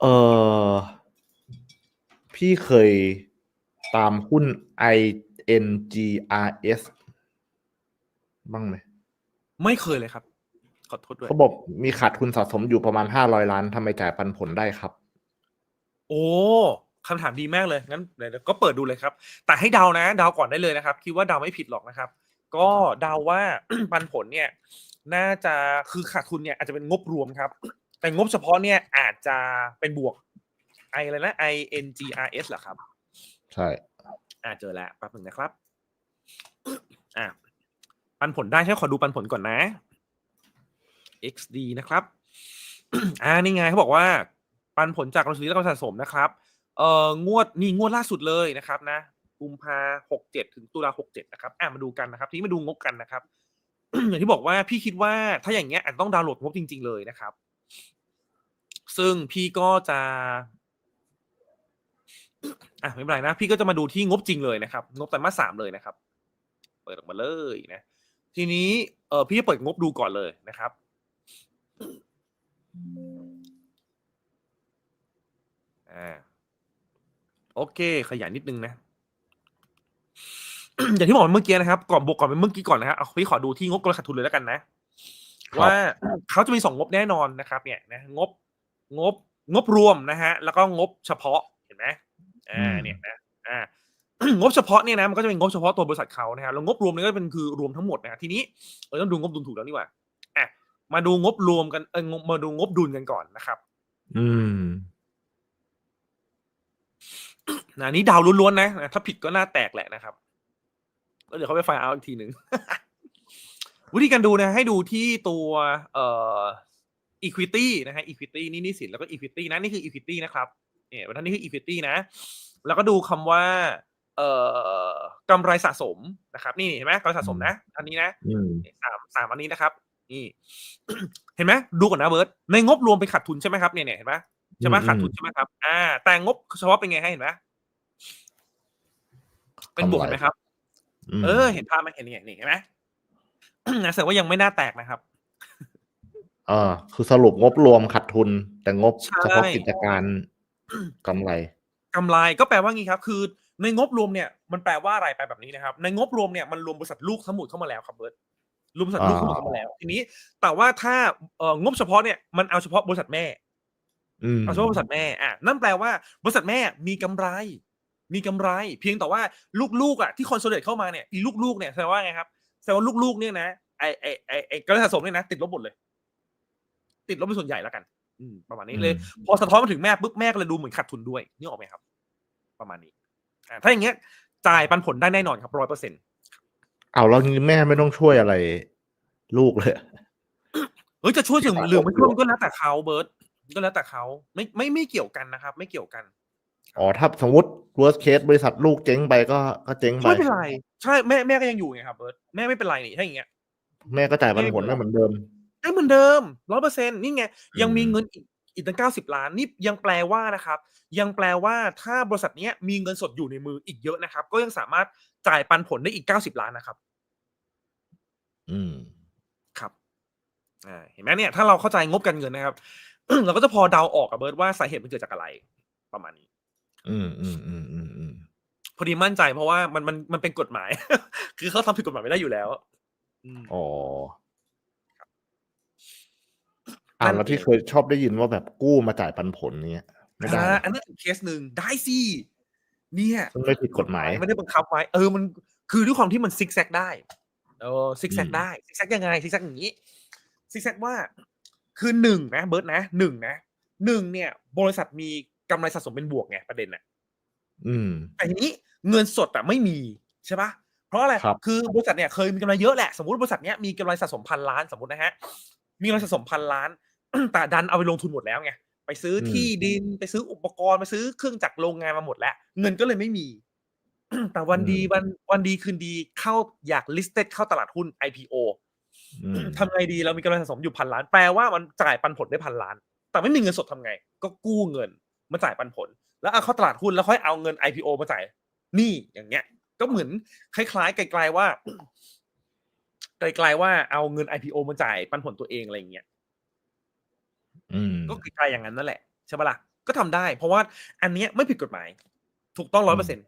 เออพี่เคยตามหุ้น INGRS บ้างไหมไม่เคยเลยครับ ขอโทษด้วยเขาบอกมีขาดทุนสะสมอยู่ประมาณห้าร้อยล้านทำไมจ่ายปันผลได้ครับ โอ้คำถามดีมากเลยงั้นเดี๋ยวก็เปิดดูเลยครับ แต่ให้เดานะเดาก่อนได้เลยนะครับ คิดว่าเดาไม่ผิดหรอกนะครับ ก็เดาว่าปันผลเนี่ย น่าจะคือขาดทุนเนี่ยอาจจะเป็นงบรวมครับ แต่งบเฉพาะเนี่ยอาจจะเป็นบวกไออะไรนะ I N G R S เหรอครับ ใช่อ่าเจอแล้วแป๊บหนึ่งนะครับ อ่าปันผลได้ใช่ขอดูปันผลก่อนนะ XD นะครับ อ่านี่ไงเขาบอกว่า ปันผลจากกองทุนและกองสะสมนะครับ เอ่องวดนี่งวดล่าสุดเลยนะครับนะกุมภาหกเจ็ดถึงตุลาหกเจ็ดนะครับ อ่ามาดูกันนะครับ ทีนี้มาดูงบกันนะครับ อย่างที่บอกว่าพี่คิดว่าถ้าอย่างเงี้ยอาจจะต้องดาวน์โหลดงบจริง ๆ เลยนะครับ ซึ่งพี่ก็จะอะไม่เป็นไรนะ พี่ก็จะมาดูที่งบจริงเลยนะครับ งบไตรมาสสามเลยนะครับ เปิดออกมาเลยนะ ทีนี้เออพี่จะเปิดงบดูก่อนเลยนะครับอ่าโอเค ขยายนิดนึงนะอย่างที่บอกเมื่อกี้นะครับ ก่อนบวกก่อนเป็นเมื่อกี้ก่อนนะฮะเอาพี่ขอดูที่งบกำไรขาดทุนเลยแล้วกันนะครับว่าเขาจะมีสองงบแน่นอนนะครับ เนี่ยนะงบ งบงบรวมนะฮะแล้วก็งบเฉพาะเห็นไหมอ่าเนี่ยนะอ่างบเฉพาะเนี่ยนะมันก็จะเป็นงบเฉพาะตัวบริษัทเขานะครับแล้วงบรวมเนี่ยก็เป็นคือรวมทั้งหมดนะฮะทีนี้เออต้องดูงบดุลถูกแล้วนี่หว่าอะมาดูงบรวมกันเอองบมาดูงบดุลกันก่อนนะครับ อืมนะอันนี้ดาวล้วนๆนะนะถ้าผิดก็หน้าแตกแหละนะครับแล้วเดี๋ยวเขาไปไฟล์เอาอีกทีหนึ่งวิธีการดูนะ ให้ดูที่ตัวเอ่อ equity นะฮะ equity นี่นี่สินแล้วก็ equity นะนี่คือ equity นะครับเนี่ยวันนี้คือ equity นะ แล้วก็ดูคำว่าเอ่อกำไรสะสมนะครับ นี่เห็นไหมกำไรสะสมนะ อันนี้นะอืมสามสามอันนี้นะครับ นี่ เห็นไหมดูก่อนนะเบิร์ตในงบรวมเป็นขาดทุนใช่ไหมครับเนี่ยเนี่ยเห็นไหมใช่ไหมอืมขาดทุนใช่ไหมครับ อ่า แต่งบเฉพาะเป็นไงให้เห็นไหมเป็นบวกกำไรเห็นไหมครับมเออ เห็นภาพไหมเห็นนี่นี่เห็นไหมนะแสดงว่ายังไม่น่าแตกนะครับ เออคือสรุปงบรวมขาดทุน แต่งบใช่เฉพาะกิจการกำไรกำไรก็แปลว่างี้ครับ คือในงบรวมเนี่ยมันแปลว่าอะไรไปแบบนี้นะครับ ในงบรวมเนี่ยมันรวมบริษัทลูกทั้งหมดเข้ามาแล้วครับเบิร์ตรวมบริษัทลูกทั้งหมดเข้ามาแล้ว ทีนี้ แต่ว่าถ้าเอ่องบเฉพาะเนี่ยมันเอาเฉพาะบริษัทแม่อืมเอาเฉพาะบริษัทแม่อะนั่นแปลว่าบริษัทแม่มีกำไร มีกำไร เพียงแต่ว่าลูกๆอะที่คอนโซลเลตเข้ามาเนี่ยอีลูกๆเนี่ยแสดงว่าไงครับแสดงว่าลูกๆเนี่ยนะไอไอไอไอกำไรสะสมเนี่ยนะ ติดลบหมดเลย ติดลบเป็นส่วนใหญ่แล้วกัน อืมประมาณนี้เลย พอสะท้อนมาถึงแม่ปุ๊บแม่ก็เลยดูเหมือนขาดทุนด้วยนี่ออกไหมครับ ประมาณนี้อ่าถ้าอย่างเงี้ย จ่ายปันผลได้แน่นอนครับร้อยเปอร์เซ็นต์เอาแล้วงี้แม่ไม่ต้องช่วยอะไร ลูกเลยเฮ้ยจะช่วยถึงครับหรือไม่ช่วยมันก็แล้วแต่เขาเบิร์ตก็แล้วแต่เขาไม่ไม่ไม่เกี่ยวกันนะครับ ไม่เกี่ยวกันอ๋อถ้าสมมติ worst case บริษัทลูกเจ๊งไปก็ก็เจ๊งไปไม่เป็นไร ใช่แม่แม่ก็ยังอยู่ไงครับเบิร์ตแม่ไม่เป็นไรนี่ถ้าอย่างเงี้ย แม่ก็จ่ายปันผลได้เหมือนเดิม ได้เหมือนเดิมร้อยเปอร์เซ็นนี่ไง ยังมีอืมเงินอีกอีกตั้งเก้าสิบล้านนี่ยังแปลว่านะครับ ยังแปลว่าถ้าบริษัทเนี้ยมีเงินสดอยู่ในมืออีกเยอะนะครับ ก็ยังสามารถจ่ายปันผลได้อีกเก้าสิบล้านนะครับ อืมครับอ่าเห็นไหมเนี่ย ถ้าเราเข้าใจงบการเงินนะครับเราก็จะพอเดาออกกับเบิร์ตว่าสาเหตุมันเกิดจากอะไร ประมาณนี้ อืมอืมอืมอืมอืมพอดีมั่นใจเพราะว่ามันมันมันเป็นกฎหมาย คือเขาทำผิดกฎหมายไม่ได้อยู่แล้วอืมอ๋ ออ่านั่นแล้วที่เองเคยชอบได้ยินว่าแบบกู้มาจ่ายปันผลเนี้ยไม่ได้อ่าอันนั้นอีกเคสหนึ่งได้สิเนี่ยซึ่งไม่ผิดกฎหมายไม่ได้บังคับไว้เออมันคือด้วยความที่มันซิกแซกได้เออซิกแซกอืมได้ซิกแซกยังไงซิกแซกอย่างนี้ซิกแซกว่า คือหนึ่งนะเบิร์ตนะหนึ่งนะหนึ่งเนี่ย บริษัทมีกำไรสะสมเป็นบวกไงประเด็นน่ะอืมแต่ทีนี้เงินสดอะไม่มีใช่ปะเพราะอะไรครับคือบริษัทเนี่ยเคยมีกำไรเยอะแหละสมมติบริษัทเนี้ยมีกำไรสะสมพันล้านสมมตินะฮะมีกำไรสะสมพันล้าน แต่ดันเอาไปลงทุนหมดแล้วไงไปซื้ออมที่ดินไปซื้ออุปกรณ์ไปซื้อเครื่องจักรโรงงานมาหมดแล้ว เงินก็เลยไม่มี แต่วันดีวันวันดีคืนดีเข้าอยาก listed เข้าตลาดหุ้น IPO อืมทำไงดีเรามีกำไรสะสมอยู่พันล้าน แปลว่ามันจ่ายปันผลได้พันล้าน แต่ไม่มีเงินสดทำไง ก็กู้เงินมาจ่ายปันผล แล้วเอาเข้าตลาดหุ้นแล้วค่อยเอาเงิน IPO มาจ่ายหนี่อย่างเงี้ย ก็เหมือนคล้ายๆไกลๆว่าไกลๆว่าเอาเงิน IPO มาจ่ายปันผลตัวเองอะไรอย่างเงี้ยอืม ก็ไกลๆอย่างนั้นนั่นแหละใช่ปะล่ะก็ทำได้ เพราะว่าอันเนี้ยไม่ผิดกฎหมาย ถูกต้องร้อยเปอร์เซ็นต์